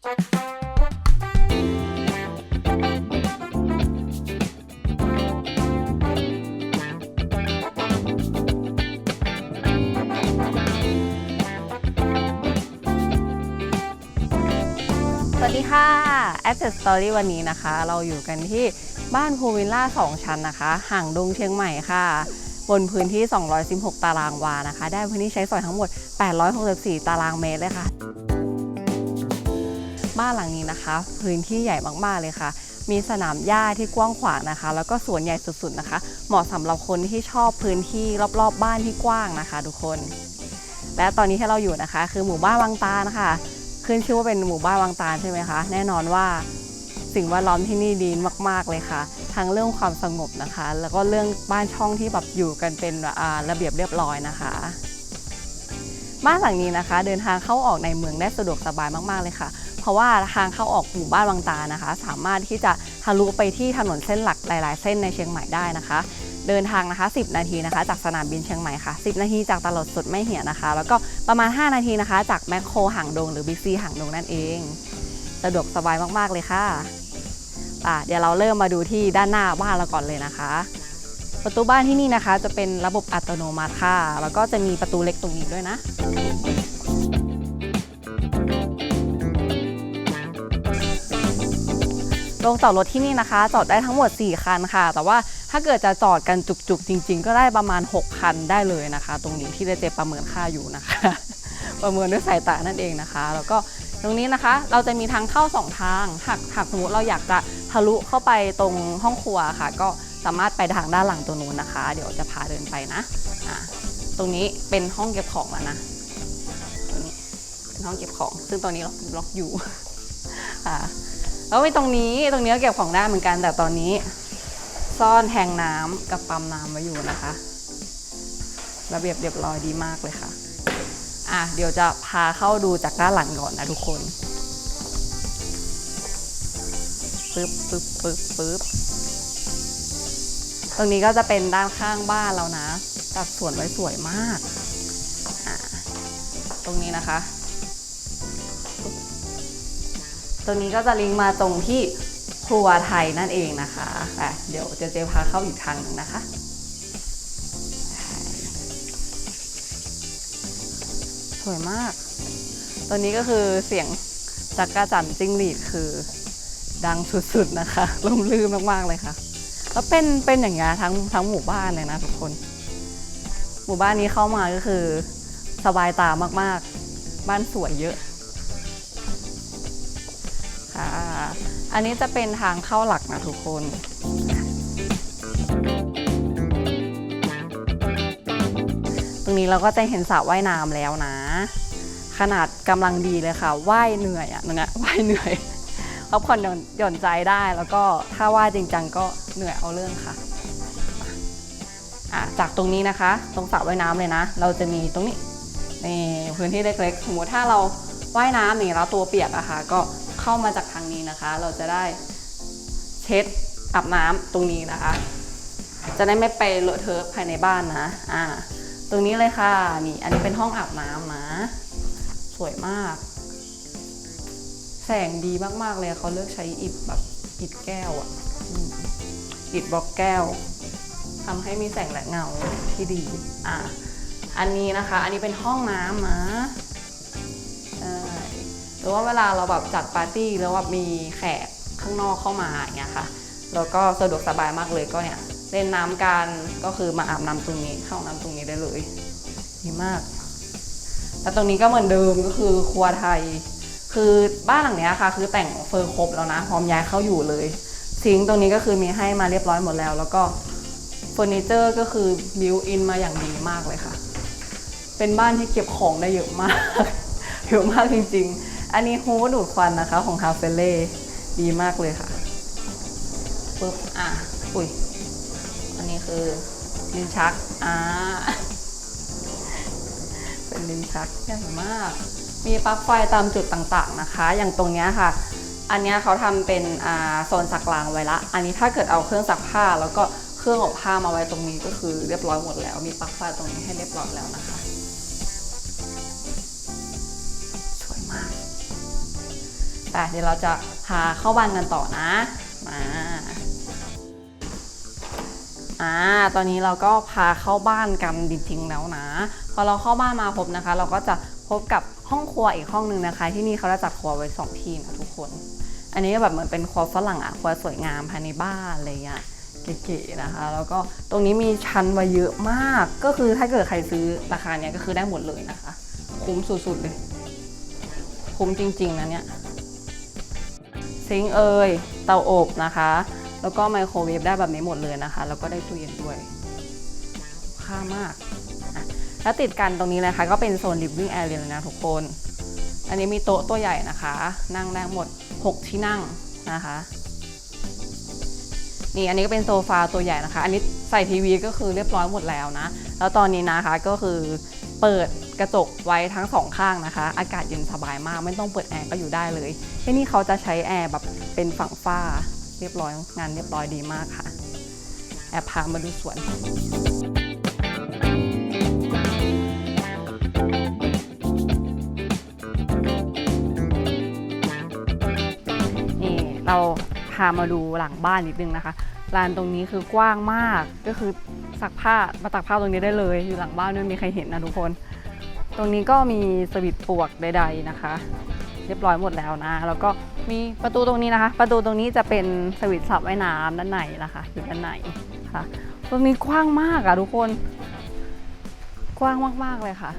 สวัสดีค่ะ Asset Story วันนี้นะคะ เราอยู่กันที่บ้านพูวิลล่า 2 ชั้นนะคะ ห่างดงเชียงใหม่ค่ะ บนพื้นที่ 216 ตารางวานะคะ ได้พื้นที่ใช้สอยทั้งหมด 864 ตารางเมตรเลยค่ะ บ้านหลังนี้นะคะ พื้นที่ใหญ่มากๆเลยค่ะ มีสนามหญ้าที่กว้างขวางนะคะ แล้วก็สวนใหญ่สุดๆนะคะ เหมาะสำหรับคนที่ชอบพื้นที่รอบๆ บ้านที่กว้างนะคะ ทุกคน และตอนนี้ที่เราอยู่นะคะ คือหมู่บ้านวังตานะคะ ขึ้นชื่อว่าเป็นหมู่บ้านวังตาใช่ไหมคะ แน่นอนว่าสิ่งแวดล้อมที่นี่ดีมากๆเลยค่ะ ทั้งเรื่องความสงบนะคะ แล้วก็เรื่องบ้านช่องที่แบบอยู่กันเป็นระเบียบเรียบร้อยนะคะ บ้านหลังนี้นะคะ เดินทางเข้าออกในเมืองได้สะดวกสบายมากๆเลยค่ะ เพราะว่าทางเข้าออกหมู่บ้านวังตานะคะ สามารถที่จะทะลุไปที่ถนนเส้นหลักหลาย ๆ เส้นในเชียงใหม่ได้นะคะ เดินทางนะคะ 10 นาทีนะคะ จากสนามบินเชียงใหม่ค่ะ 10 นาทีจากตลาดสดไม่เหี่ยนะคะ แล้วก็ประมาณ 5 นาทีนะคะ จากแมคโครหางดงหรือบิ๊กซีหางดงนั่นเอง สะดวกสบายมากๆเลยค่ะอะเดี๋ยวเราเริ่มมาดูที่ด้านหน้าบ้านเราก่อนเลยนะคะ ประตูบ้านที่นี่นะคะ จะเป็นระบบอัตโนมัติค่ะ แล้วก็จะมีประตูเล็กตรงนี้ด้วยนะ โรงจอดรถที่นี่นะคะ จอดได้ทั้งหมด 4 คันค่ะ แต่ว่าถ้าเกิดจะจอดกันจุกๆ จริง ๆ ก็ได้ประมาณ 6 คันได้เลยนะคะ ตรงนี้ที่ได้เจประเมินค่าอยู่นะคะ ประเมินด้วยสายตานั่นเองนะคะ แล้วก็ตรงนี้นะคะเราจะมีทางเข้า 2 ทางหากหากสมมติเราอยากจะทะลุเข้าไปตรงห้องครัวค่ะ ก็สามารถไปทางด้านหลังตัวนู้นนะคะ เดี๋ยวจะพาเดินไปนะะตรงนี้เป็นห้องเก็บของแล้วนะตรงนี้เป็นห้องเก็บของ ซึ่งตรงนี้ล็อกล็อกอยู่ แล้วมีตรงนี้ตรงนี้ก็เก็บของได้เหมือนกัน แต่ตอนนี้ ซ่อนแทงน้ำกับปั๊มน้ำไว้อยู่นะคะ ระเบียบเรียบร้อยดีมากเลยค่ะ อะเดี๋ยวจะพาเข้าดูจากด้านหลังก่อนนะทุกคนปึ๊บปึ๊บปึ๊บปึ๊บตรงนี้ก็จะเป็นด้านข้างบ้านเรานะจัดสวนไว้สวยมากอะตรงนี้นะคะ รงนี้ก็จะลิงก์มาตรงที่ครัวไทยนั่นเองนะคะอะเดี๋ยวเจเจพาเข้าอีกทางหนึ่งนะคะสวยมาก ตัวนี้ก็คือเสียงจักรจันทร์จิ้งหรีดคือดังสุดๆนะคะล่มลื่นมากๆเลยค่ะ แล้วเป็นเป็นอย่างเงี้ยทั้งทั้งหมู่บ้านเลยนะทุกคน หมู่บ้านนี้เข้ามาก็คือสบายตามากๆ บ้านสวยเยอะ อันนี้จะเป็นทางเข้าหลักนะทุกคน ตรงนี้เราก็จะเห็นสระว่ายน้ำแล้วนะ ขนาดกำลังดีเลยค่ะว่ายเหนื่อยอะนั่นนะว่ายเหนื่อยพักผ่อนหย่อนใจได้แล้วก็ถ้าว่ายจริงจังก็เหนื่อยเอาเรื่องค่ะจากตรงนี้นะคะ ตรงสระว่ายน้ำเลยนะ เราจะมีตรงนี้ในพื้นที่เล็กๆสมมติถ้าเราว่ายน้ำนี่แล้วตัวเปียกอะค่ะ ก็ เข้ามาจากทางนี้นะคะ เราจะได้เช็ดอาบน้ำตรงนี้นะคะ จะได้ไม่ไปเลอะเทอะภายในบ้านนะอ่าตรงนี้เลยค่ะนี่อันนี้เป็นห้องอาบน้ำนะสวยมาก แสงดีมากๆเลยเขาเลือกใช้อิฐแบบอิฐแก้วอะอิฐบล็อกแก้วทำให้มีแสงและเงาที่ดีอะอันนี้นะคะ อันนี้เป็นห้องน้ำนะ หรือว่าเวลาเราแบบจัดปาร์ตี้แล้วแบบมีแขกข้างนอกเข้ามาอย่างเงี้ยค่ะแล้วก็สะดวกสบายมากเลยก็เนี่ยเล่นน้ำกันก็คือมาอาบน้ำตรงนี้เข้าห้องน้ำตรงนี้ได้เลยดีมาก แล้วตรงนี้ก็เหมือนเดิมก็คือครัวไทย คือบ้านหลังเนี้ยค่ะ คือแต่งเฟอร์ครบแล้วนะพร้อมย้ายเข้าอยู่เลยซิงตรงนี้ก็คือมีให้มาเรียบร้อยหมดแล้ว แล้วก็เฟอร์นิเจอร์ก็คือบิวอินมาอย่างดีมากเลยค่ะ เป็นบ้านที่เก็บของได้เยอะมากเยอะมากจริง ๆ อันนี้ฮูดดูดควันนะคะของฮาเฟเล่ดีมากเลยค่ะปึ๊บอะอุ้ยอันนี้คือลิ้นชักอ่าเป็นลิ้นชักใหญ่มาก มีปลั๊กไฟตามจุดต่างๆนะคะ อย่างตรงเนี้ยค่ะ อันเนี้ยเขาทำเป็นอ่าโซนซักล้างไว้ละ อันนี้ถ้าเกิดเอาเครื่องซักผ้าแล้วก็เครื่องอบผ้ามาไว้ตรงนี้ก็คือเรียบร้อยหมดแล้ว มีปลั๊กไฟตรงนี้ให้เรียบร้อยแล้วนะคะ สวยมาเดี๋ยวเราจะพาเข้าบ้านกันต่อนะ มาอ่าตอนนี้เราก็พาเข้าบ้านกันจริงๆแล้วนะ พอเราเข้าบ้านมาพบนะคะ เราก็จะพบกับห้องครัวอีกห้องหนึ่งนะคะ ที่นี่เขาจะจัดครัวไว้สองที่นะทุกคน อันนี้แบบเหมือนเป็นครัวฝรั่งอะครัวสวยงามภายในบ้านอะไรเงี้ยเก๋ๆนะคะ แล้วก็ตรงนี้มีชั้นไว้เยอะมาก ก็คือถ้าเกิดใครซื้อราคาเนี้ยก็คือได้หมดเลยนะคะ คุ้มสุดๆเลย คุ้มจริงๆนะเนี่ย ซิงเอยเตาอบนะคะ แล้วก็ไมโครเวฟได้แบบนี้หมดเลยนะคะ แล้วก็ได้ตู้เย็นด้วย ค่ามาก แล้วติดกันตรงนี้นะคะ ก็เป็นโซน living area เลยนะทุกคน อันนี้มีโต๊ะตัวใหญ่นะคะ นั่งได้หมด 6 ที่นั่งนะคะ นี่อันนี้ก็เป็นโซฟาตัวใหญ่นะคะ อันนี้ใส่ทีวีก็คือเรียบร้อยหมดแล้วนะ แล้วตอนนี้นะคะก็คือเปิด กระจกไว้ทั้งสองข้างนะคะ อากาศเย็นสบายมาก ไม่ต้องเปิดแอร์ก็อยู่ได้เลยที่นี่เขาจะใช้แอร์แบบเป็นฝั่งฝ้า เรียบร้อยงานเรียบร้อยดีมากค่ะ แอบพามาดูสวนนี่เราพามาดูหลังบ้านนิดนึงนะคะลานตรงนี้คือกว้างมากก็คือซักผ้ามาตักผ้าตรงนี้ได้เลย อยู่หลังบ้านไม่มีใครเห็นนะทุกคน ตรงนี้ก็มีสวิตช์ปลวกใดๆนะคะ เรียบร้อยหมดแล้วนะ แล้วก็มีประตูตรงนี้นะคะ ประตูตรงนี้จะเป็นสวิตช์สระว่ายน้ำด้านในนะคะอยู่ด้านในค่ะตรงนี้กว้างมากอะทุกคน กว้างมากๆเลยค่ะ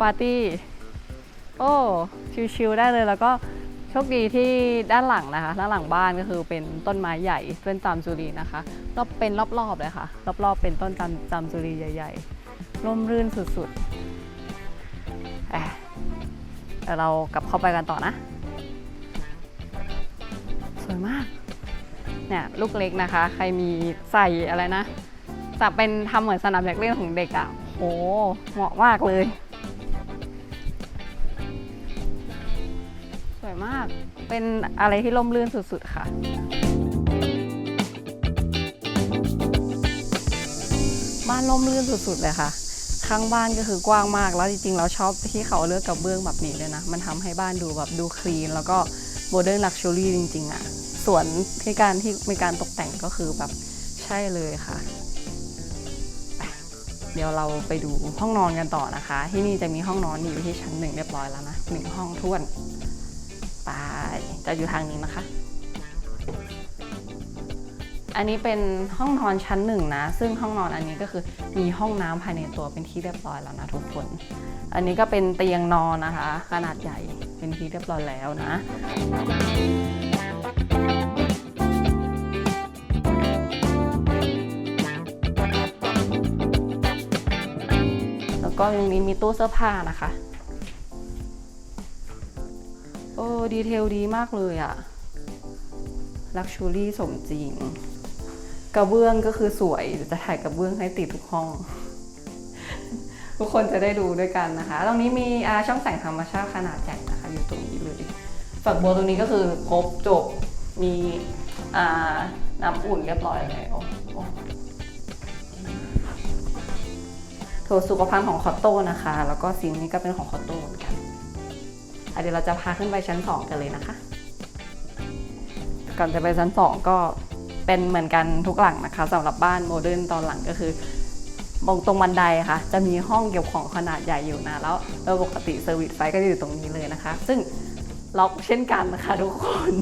ปาร์ตี้โอ้ชิลๆได้เลยแล้วก็โชคดีที่ด้านหลังนะคะ ด้านหลังบ้านก็คือเป็นต้นไม้ใหญ่ต้นจามจุรีนะคะรอบเป็นรอบๆเลยค่ะ รอบๆเป็นต้นจามจามจุรีใหญ่ ๆ ร่มรื่นสุดๆแอะเดี๋ยวเรากลับเข้าไปกันต่อนะ สวยมาก เนี่ยลูกเล็กนะคะ ใครมีใส่อะไรนะจะเป็นทำเหมือนสนามเด็กเล่นของเด็กอะ่ะโหเหมาะมากเลย สวยมาก เป็นอะไรที่ร่มรื่นสุดๆค่ะบ้านร่มรื่นสุดๆเลยค่ะ ข้างบ้านก็คือกว้างมาก แล้วจริงๆ เราชอบที่เขาเลือกกระเบื้องแบบนี้เลยนะ มันทำให้บ้านดูแบบดูคลีน แล้วก็โมเดิร์นลักชัวรี่จริงๆอะ่ะส่วนที่การที่มีการตกแต่งก็คือแบบใช่เลยค่ะ เดี๋ยวเราไปดูห้องนอนกันต่อนะคะ ที่นี่จะมีห้องนอนอยู่ที่ชั้นหนึ่งเรียบร้อยแล้วนะหนึ่งห้องท้วนไปจะอยู่ทางนี้นะคะ อันนี้เป็นห้องนอนชั้นหนึ่งนะ ซึ่งห้องนอนอันนี้ก็คือมีห้องน้ำภายในตัวเป็นที่เรียบร้อยแล้วนะทุกคน อันนี้ก็เป็นเตียงนอนนะคะ ขนาดใหญ่เป็นที่เรียบร้อยแล้วนะแล้วก็ยังนี้มีตู้เสื้อผ้านะคะ โอ้ดีเทลดีมากเลยอะลักชูรี่สมจริง กระเบื้องก็คือสวยจะถ่ายกระเบื้องให้ติดทุกห้อง ทุกคนจะได้ดูด้วยกันนะคะ ตรงนี้มีช่องแสงธรรมชาติขนาดใหญ่นะคะ อยู่ตรงนี้เลยฝักบัวตรงนี้ก็คือครบจบมีน้ำอุ่นเรียบร้อยแล้วโถสุขภัณฑ์ของคอตโต้นะคะ แล้วก็ซิงค์นี้ก็เป็นของคอตโต้เหมือนกันเดี๋ยวเราจะพาขึ้นไปชั้น 2 กันเลยนะคะ ก่อนจะไปชั้น 2 ก็ เป็นเหมือนกันทุกหลังนะคะสำหรับบ้านโมเดิร์นตอนหลังก็คือมองตรงบันไดค่ะ จะมีห้องเก็บของขนาดใหญ่อยู่นะ แล้วโดยปกติเซอร์วิสไฟก็จะอยู่ตรงนี้เลยนะคะ ซึ่งล็อกเช่นกันนะคะทุกคน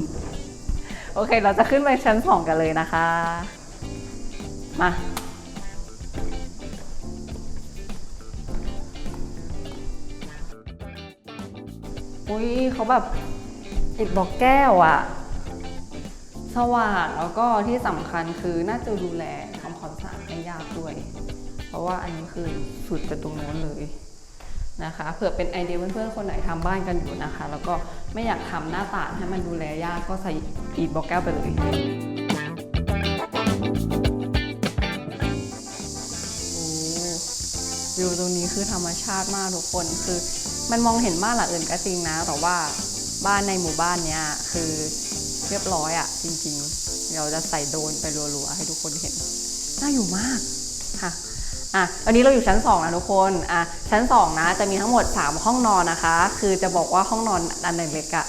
โอเค เราจะขึ้นไปชั้น 2 กันเลยนะคะ มาอุ้ยเขาแบบติดบอกแก้วอะส ว่างแล้วก็ที่สำคัญคือน่าจะดูแลทำความสะอาดไม่ยากด้วย เพราะว่าอันนี้คือสุดไปตรงโน้นเลยนะคะเผื่อเป็นไอเดียเพื่อนๆคนไหนทำบ้านกันอยู่นะคะ แล้วก็ไม่อยากทำหน้าต่างให้มันดูแลยากก็ใส่อีดบอกแก้วไปเลยโอ้วิวตรงนี้คือธรรมชาติมากทุกคนคือ มันมองเห็นบ้านหลังอื่นก็จริงนะ แต่ว่าบ้านในหมู่บ้านเนี้ยคือ เรียบร้อยอะจริงๆ เราจะใส่โดรนไปรัวๆ ให้ทุกคนเห็น น่าอยู่มากค่ะอะอันนี้เราอยู่ชั้น 2 นะทุกคนอะชั้น 2 นะ จะมีทั้งหมด 3 ห้องนอนนะคะ คือจะบอกว่าห้องนอนอันเล็กๆอะ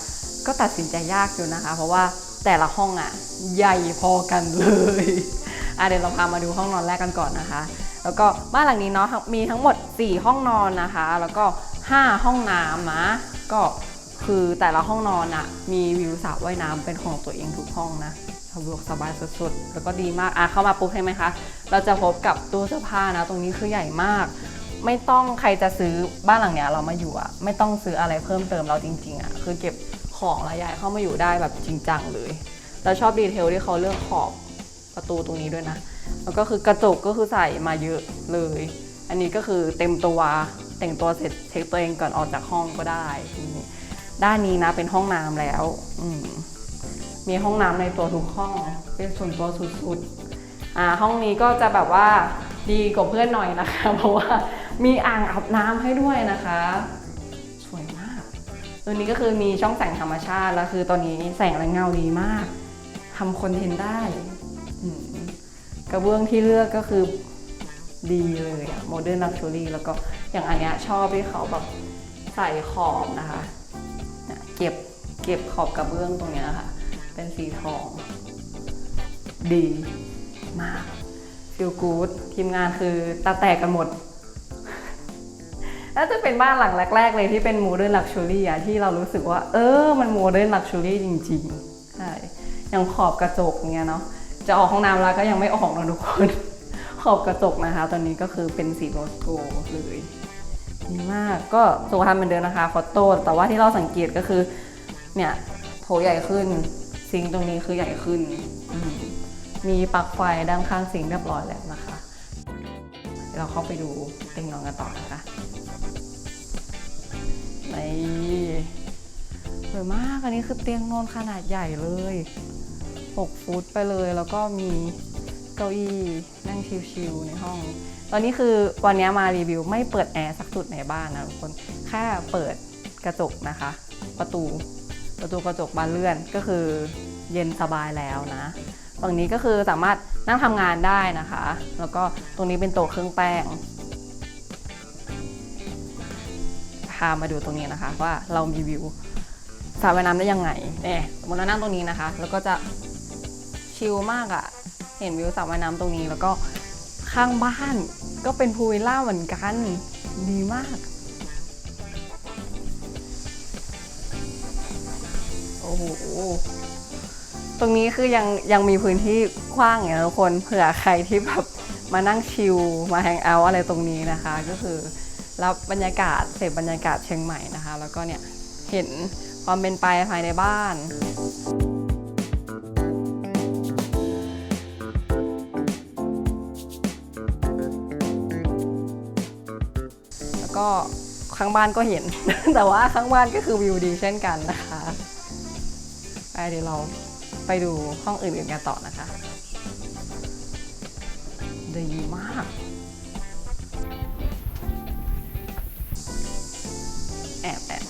ก็ตัดสินใจยากอยู่นะคะ เพราะว่าแต่ละห้องอะใหญ่พอกันเลยอะเดี๋ยวเราพามาดูห้องนอนแรกกันก่อนนะคะ แล้วก็บ้านหลังนี้เนาะมีทั้งหมด 4 ห้องนอนนะคะ แล้วก็ 5 ห้องน้ำนะก็ คือแต่ละห้องนอนอะมีวิวสระว่ายน้ำเป็นของตัวเองทุกห้องนะสะดวกสบายสุดๆ แล้วก็ดีมากอะเข้ามาปุ๊บใช่ไหมคะ เราจะพบกับตู้เสื้อผ้านะ ตรงนี้คือใหญ่มาก ไม่ต้องใครจะซื้อบ้านหลังเนี้ยเรามาอยู่อะไม่ต้องซื้ออะไรเพิ่มเติมเราจริงๆอะคือเก็บของและย้ายเข้ามาอยู่ได้แบบจริงจังเลยแล้วชอบดีเทลที่เขาเลือกขอบประตูตรงนี้ด้วยนะ แล้วก็คือกระจกก็คือใส่มาเยอะเลย อันนี้ก็คือเต็มตัวแต่งตัวเสร็จเช็คตัวเองก่อนออกจากห้องก็ได้นี่ ด้านนี้นะเป็นห้องน้ำแล้วมมีห้องน้ำในตัวทุกห้อง เป็นส่วนตัวสุดๆอ่าห้องนี้ก็จะแบบว่าดีกว่าเพื่อนหน่อยนะคะ เพราะว่ามีอ่างอาบน้ำให้ด้วยนะคะ สวยมาก ตัวนี้ก็คือมีช่องแสงธรรมชาติแล้วคือตอนนี้แสงและเงาดีมากทำคอนเทนต์ได้กระเบื้องที่เลือกก็คือดีเลยอะโมเดิร์นลักชัวรี่แล้วก็อย่างอันเนี้ยชอบที่เขาแบบใส่ขอบนะคะ เก็บเก็บขอบกระเบื้องตรงเนี้ยค่ะ เป็นสีทอง ดีมากฟิลกู๊ดทีมงานคือตาแตกกันหมดน่าจะเป็นบ้านหลังแรก ๆ เลยที่เป็นโมเดิร์นลักชัวรี่อะที่เรารู้สึกว่า เออ มันโมเดิร์นลักชัวรี่จริงๆใช่อย่างขอบกระจกเงี้ยเนาะจะออกห้องน้ำแล้วก็ยังไม่ออกนะทุกคน ขอบกระจกนะคะ ตอนนี้ก็คือเป็นสีโรสโกเลย ดีมากก็สุขภาพเหมือนเดิมนะคะคอตโต้แต่ว่าที่เราสังเกตก็คือเนี่ยโถใหญ่ขึ้นซิงตรงนี้คือใหญ่ขึ้น มีปลั๊กไฟด้านข้างซิงเรียบร้อยแล้วนะคะ เดี๋ยวเราเข้าไปดูเตียงนอนกันต่อนะคะนี่สวยมากอันนี้คือเตียงนอนขนาดใหญ่เลย 6 ฟุตไปเลยแล้วก็มีเก้าอี้นั่งชิลๆในห้อง ตอนนี้คือวันนี้มารีวิวไม่เปิดแอร์สักจุดในบ้านนะทุกคนแค่เปิดกระจกนะคะ ประตูประตูกระจกบานเลื่อนก็คือเย็นสบายแล้วนะฝั่งนี้ก็คือสามารถนั่งทำงานได้นะคะ แล้วก็ตรงนี้เป็นโต๊ะเครื่องแป้งพามาดูตรงนี้นะคะ ว่าเรามีวิวสระว่ายน้ำได้ยังไงเนี่ยสมมติเรานั่งตรงนี้นะคะ แล้วก็จะชิลมากอะ่ะ เห็นวิวสระว่ายน้ำตรงนี้แล้วก็ข้างบ้าน ก็เป็นพูลวิลล่าเหมือนกัน ดีมาก โอ้โห ตรงนี้คือยังยังมีพื้นที่กว้างอย่างทุกคนเผื่อใครที่แบบมานั่งชิลมาแฮงเอาท์อะไรตรงนี้นะคะ ก็คือรับบรรยากาศเสพบรรยากาศเชียงใหม่นะคะ แล้วก็เนี่ยเห็นความเป็นไปภายในบ้าน ข้างบ้านก็เห็น แต่ว่าข้างบ้านก็คือวิวดีเช่นกันนะคะไปเดี๋ยวเราไปดูห้องอื่นๆกันต่อนะคะดีมากแอบแอบ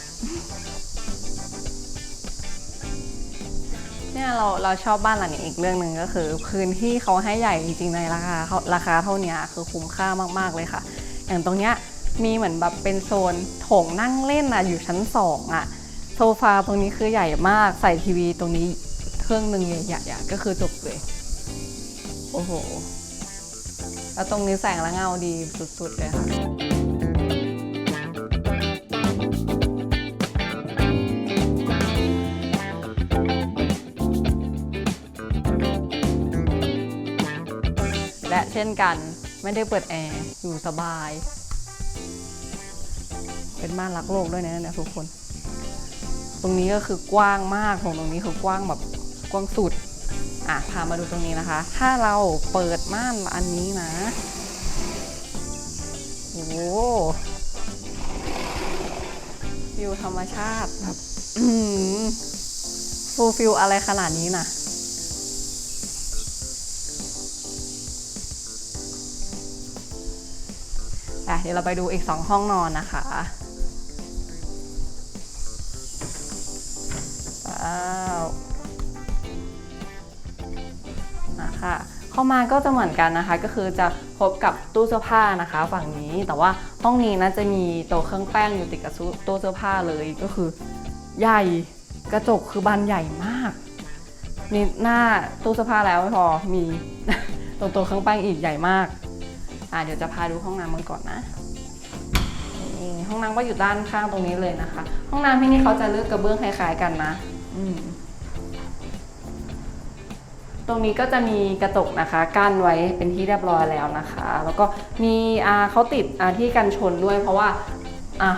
เนี่ยเราเราชอบบ้านหลังนี้อีกเรื่องหนึ่งก็คือ พื้นที่เขาให้ใหญ่จริงๆในราคาเขาราคาเท่านี้คือคุ้มค่ามากๆเลยค่ะ อย่างตรงเนี้ย มีเหมือนแบบเป็นโซนโถงนั่งเล่นอะอยู่ชั้นสองอะโซฟาตรงนี้คือใหญ่มากใส่ทีวีตรงนี้เครื่องหนึ่งใหญ่ๆก็คือจบเลย โอ้โห แล้วตรงนี้แสงและเงาดีสุดๆเลยค่ะและเช่นกันไม่ได้เปิดแอร์ อยู่สบาย เป็นบ้านรักโลกด้วยนะเนี่ยทุกคน ตรงนี้ก็คือกว้างมากของตรงนี้คือกว้างแบบกว้างสุด อะพามาดูตรงนี้นะคะ ถ้าเราเปิดม่านอันนี้นะ โอ้โหฟิวธรรมชาติแบบฟูลฟิลอะไรขนาดนี้นะอะเดี๋ยวเราไปดูอีกสองห้องนอนนะคะ อะค่ะขเข้ามาก็จะเหมือนกันนะคะ ก็คือจะพบกับตู้เสื้อผ้านะคะ ฝั่งนี้แต่ว่าห้องนี้นะจะมีโต๊ะเครื่องแป้งอยู่ติดกับตู้เสื้อผ้าเลยก็คือ ใหญ่กระจกคือบานใหญ่มากมีหน้าตู้เสื้อผ้าแล้วไม่พอมีตรงต๊ะเครื่องแป้งอีกใหญ่มากอ่าเดี๋ยวจะพาดูห้องน้ำมันก่อนนะห้องน้ำก็อยู่ด้านข้างตรงนี้เลยนะคะ ห้องน้ำที่นี่เขาจะเลือกกระเบื้องคล้ายๆกันนะ อืม ตรงนี้ก็จะมีกระจกนะคะกั้นไว้เป็นที่เรียบร้อยแล้วนะคะ แล้วก็มีเขาติดที่กันชนด้วยเพราะว่า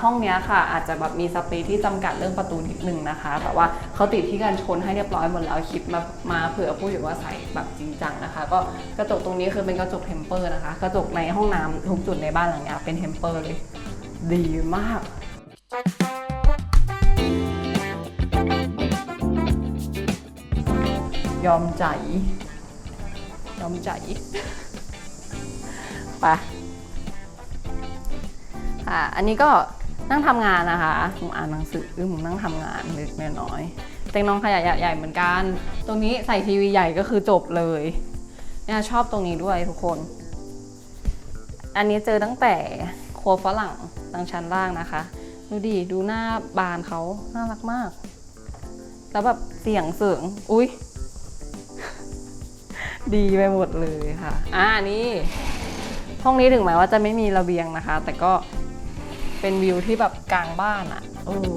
ห้องนี้ค่ะ อาจจะแบบมีสเปซที่จำกัดเรื่องประตูนิดนึงนะคะ แต่ว่าเขาติดที่กันชนให้เรียบร้อยหมดแล้วคิดมามาเผื่อผู้อยู่ว่าใส่แบบจริงจังนะคะ ก็กระจกตรงนี้คือเป็นกระจกเทมเปอร์นะคะ กระจกในห้องน้ำทุกจุดในบ้านหลังนี้เป็นเทมเปอร์เลย ดีมาก ยอมใจ ยอมใจไปค่ะอันนี้ก็นั่งทำงานนะคะผมอ่านหนังสือผมนั่งทำงานเล็กน้อยเต็งน้องขยะใหญ่เหมือนกัน ตรงนี้ใส่ทีวีใหญ่ก็คือจบเลยเนี่ยชอบตรงนี้ด้วยทุกคน อันนี้เจอตั้งแต่ครัวฝรั่งทางชั้นล่างนะคะ ดูดิดูหน้าบานเขาน่ารักมาก แล้วแบบเสียงเสียงอุ้ย ดีไปหมดเลยค่ะ อ่านี่ห้องนี้ถึงแม้ว่าจะไม่มีระเบียงนะคะ แต่ก็เป็นวิวที่แบบกลางบ้านอะ่ะเออ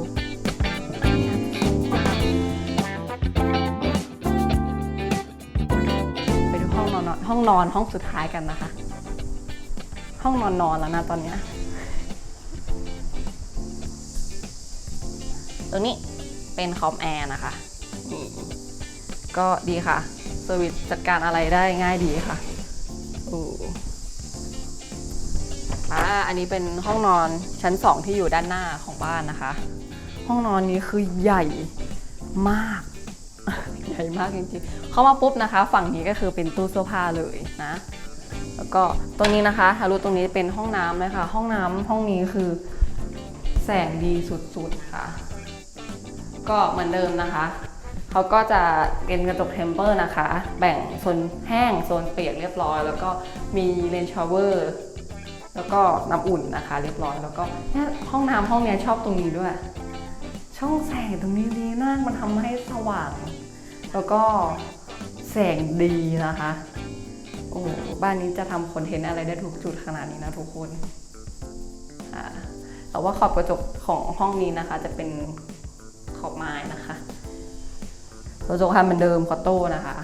ไปดูห้องนอนห้องนอนห้องสุดท้ายกันนะคะ ห้องนอนนอนแล้วนะตอนเนี้ยตัวนี้เป็นคอมแอร์นะคะนี่ก็ดีค่ะ สวิตจัดการอะไรได้ง่ายดีค่ะโอ้อ่าอันนี้เป็นห้องนอนชั้นสองที่อยู่ด้านหน้าของบ้านนะคะ ห้องนอนนี้คือใหญ่มาก ใหญ่มากจริงๆ เข้ามาปุ๊บนะคะ ฝั่งนี้ก็คือเป็นตู้เสื้อผ้าเลยนะ แล้วก็ตรงนี้นะคะทะลุตรงนี้เป็นห้องน้ำเลยค่ะห้องน้ำห้องนี้คือแสงดีสุดๆค่ะ ก็เหมือนเดิมนะคะ เขาก็จะเป็นกระจกเทมเปอร์นะคะ แบ่งโซนแห้งโซนเปียกเรียบร้อย แล้วก็มีเลนชาวเวอร์แล้วก็น้ำอุ่นนะคะ เรียบร้อยแล้วก็เนี่ยห้องน้ำห้องเนี้ยชอบตรงนี้ด้วย ช่องแสงตรงนี้ดีมากมันทำให้สว่าง แล้วก็แสงดีนะคะ โอ้บ้านนี้จะทำคอนเทนต์อะไรได้ทุกจุดขนาดนี้นะทุกคนอ่าแต่ว่าขอบกระจกของห้องนี้นะคะ จะเป็นขอบไม้นะคะ กระจกทำเหมือนเดิมคอโต้นะคะ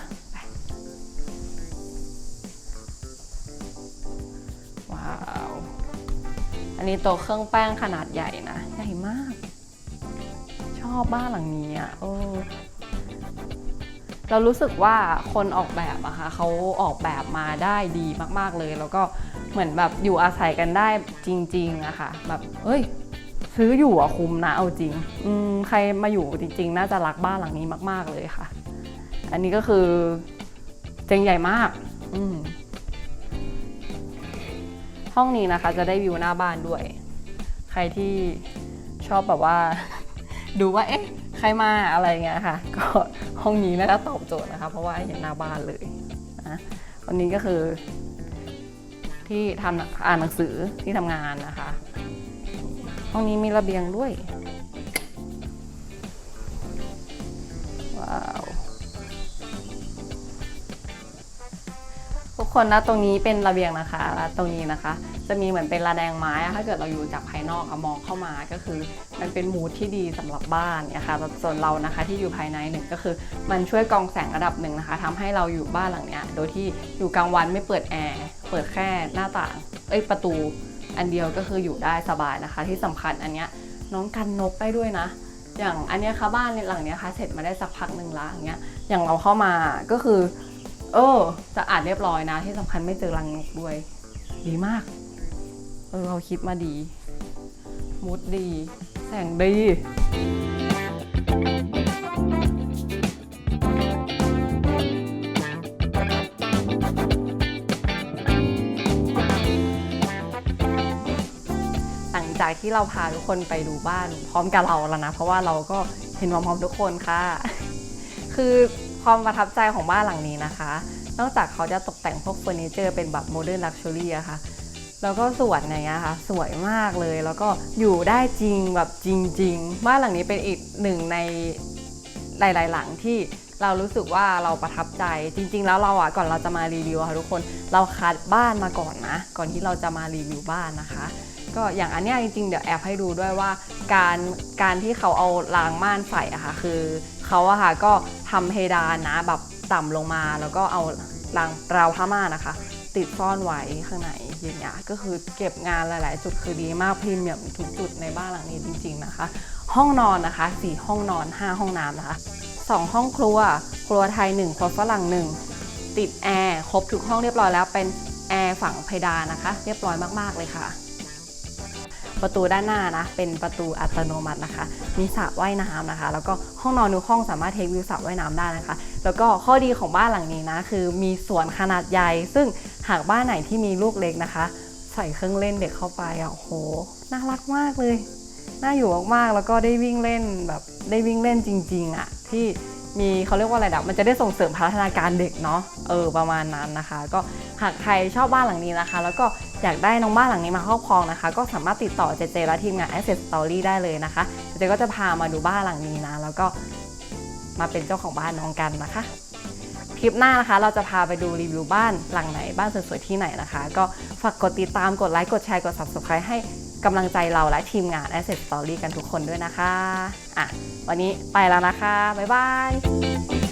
ว้าว อันนี้โต๊ะเครื่องแป้งขนาดใหญ่นะ ใหญ่มาก ชอบบ้านหลังนี้อะเออเรารู้สึกว่าคนออกแบบอะค่ะเขาออกแบบมาได้ดีมาก ๆเลย แล้วก็เหมือนแบบอยู่อาศัยกันได้จริงๆอะค่ะแบบเอ้ย ซื้ออยู่อะคุ้มนะเอาจริงอืมใครมาอยู่จริง ๆ น่าจะรักบ้านหลังนี้มาก ๆเลยค่ะ อันนี้ก็คือเจงใหญ่มาก อืมห้องนี้นะคะ จะได้วิวหน้าบ้านด้วย ใครที่ชอบแบบว่า ดูว่าเอ๊ะใครมาอะไรเงี้ยค่ะ ก็ห้องนี้น่าจะตอบโจทย์นะคะ เพราะว่าเห็นหน้าบ้านเลยนะวันนี้ก็คือที่ทำอ่านหนังสือที่ทำงานนะคะ ห้องนี้มีระเบียงด้วย ว้าว ทุกคนนะตรงนี้เป็นระเบียงนะคะแล้วตรงนี้นะคะ จะมีเหมือนเป็นระแดงไม้ถ้าเกิดเราอยู่จากภายนอกอมองเข้ามาก็คือ มันเป็นมูดที่ดีสำหรับบ้านนี่ยค่ะส่วนเรานะคะที่อยู่ภายในหนึ่งก็คือ มันช่วยกองแสงระดับหนึ่งนะคะทำให้เราอยู่บ้านหลังเนี้ยโดยที่อยู่กลางวันไม่เปิดแอร์เปิดแค่หน้าต่างเอ้ยประตู อันเดียวก็คืออยู่ได้สบายนะคะ ที่สำคัญอันเนี้ยน้องกันนกได้ด้วยนะ อย่างอันเนี้ยค่ะบ้านหลังเนี้ยค่ะเสร็จมาได้สักพักหนึ่งละอย่างเงี้ยอย่างเราเข้ามาก็คือ เออจะอาดเรียบร้อยนะ ที่สำคัญไม่เจอรังนกด้วย ดีมากเออเราคิดมาดีมูดดี แสงดี จากที่เราพาทุกคนไปดูบ้านพร้อมกับเราแล้วนะ เพราะว่าเราก็เห็นพร้อมๆทุกคนค่ะ คือความประทับใจของบ้านหลังนี้นะคะ นอกจากเขาจะตกแต่งพวกเฟอร์นิเจอร์เป็นแบบโมเดิร์นลักชัวรี่อะค่ะแล้วก็สวนอย่างเงี้ยค่ะ สวยมากเลยแล้วก็อยู่ได้จริงแบบจริง ๆ บ้านหลังนี้เป็นอีกหนึ่งในหลาย ๆ หลังที่เรารู้สึกว่าเราประทับใจจริง ๆ แล้วเราอะก่อนเราจะมารีวิวค่ะทุกคนเราคัดบ้านมาก่อนนะ ก่อนที่เราจะมารีวิวบ้านนะคะ ก็อย่างอันเนี้ยจริงๆ เดี๋ยวแอบให้ดูด้วยว่า การการที่เขาเอารางม่านใส่อะค่ะคือเขาอะค่ะก็ทำเพดานนะแบบต่ำลงมา แล้วก็เอารางราวผ้าม่านนะคะ ติดซ่อนไว้ข้างในอย่างเงี้ยก็คือเก็บงานหลาย ๆ จุดคือดีมากพรีเมียมทุกจุดในบ้านหลังนี้จริง ๆนะคะ ห้องนอนนะคะสี่ห้องนอน5ห้องน้ำนะคะสองห้องครัว ครัวไทย1ครัวฝรั่ง1ติดแอร์ครบทุกห้องเรียบร้อยแล้วเป็นแอร์ฝั่งเพดานนะคะ เรียบร้อยมาก ๆ เลยค่ะ ประตูด้านหน้านะเป็นประตูอัตโนมัตินะคะ มีสระว่ายน้ำนะคะ แล้วก็ห้องนอนทุกห้องสามารถเทควิวสระว่ายน้ำได้นะคะ แล้วก็ข้อดีของบ้านหลังนี้นะคือมีสวนขนาดใหญ่ ซึ่งหากบ้านไหนที่มีลูกเล็กนะคะ ใส่เครื่องเล่นเด็กเข้าไปอะโหน่ารักมากเลยน่าอยู่มากๆแล้วก็ได้วิ่งเล่นแบบได้วิ่งเล่นจริงๆอะที่มีเขาเรียกว่าอะไรดับมันจะได้ส่งเสริมพัฒนาการเด็กเนาะเออประมาณนั้นนะคะ ก็หากใครชอบบ้านหลังนี้นะคะ แล้วก็ อยากได้น้องบ้านหลังนี้มาครอบครองนะคะ ก็สามารถติดต่อเจเจและทีมงาน Asset Story ได้เลยนะคะเจเจก็จะพามาดูบ้านหลังนี้นะ แล้วก็มาเป็นเจ้าของบ้านน้องกันนะคะ คลิปหน้านะคะ เราจะพาไปดูรีวิวบ้านหลังไหน บ้านสวยๆที่ไหนนะคะ ก็ฝากกดติดตามกดไลค์กดแชร์กด subscribe ให้กำลังใจเราและทีมงาน Asset Story กันทุกคนด้วยนะคะ อะ วันนี้ไปแล้วนะคะ บ๊ายบาย